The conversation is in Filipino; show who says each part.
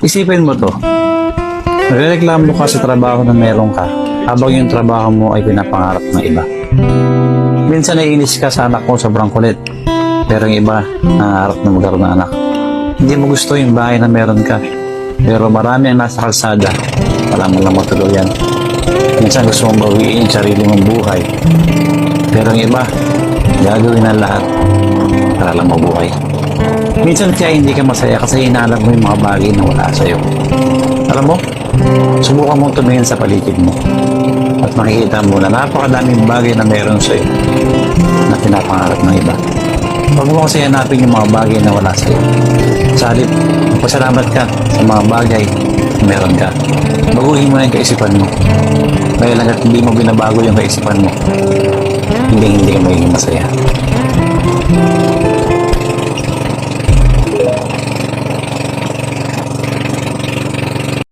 Speaker 1: Isipin mo to. Nagreklamo ka sa trabaho na meron ka habang yung trabaho mo ay pinapangarap ng iba. Minsan naiinis ka sa anak mo sobrang kulit. Pero yung iba, nangarap na magkaroon ng anak. Hindi mo gusto yung bahay na meron ka. Pero marami ang nasa kalsada. Wala mo lang matuluyan. Minsan gusto mong bawiin yung sarili mong buhay. Pero yung iba, gagawin ang lahat para lang mabuhay. Minsan kaya hindi ka masaya kasi inaalam mo yung mga bagay na wala sa'yo. Alam mo, subukan mong tumingin sa paligid mo at makikita mo na napakadaming bagay na meron sa'yo na pinapangarap ng iba. Huwag mo kasi hanapin yung mga bagay na wala sa'yo. Sa halip, magpasalamat ka sa mga bagay na meron ka. Baguhin mo na yung kaisipan mo. Dahil hanggat hindi mo binabago yung kaisipan mo, hindi hindi ka magiging masaya.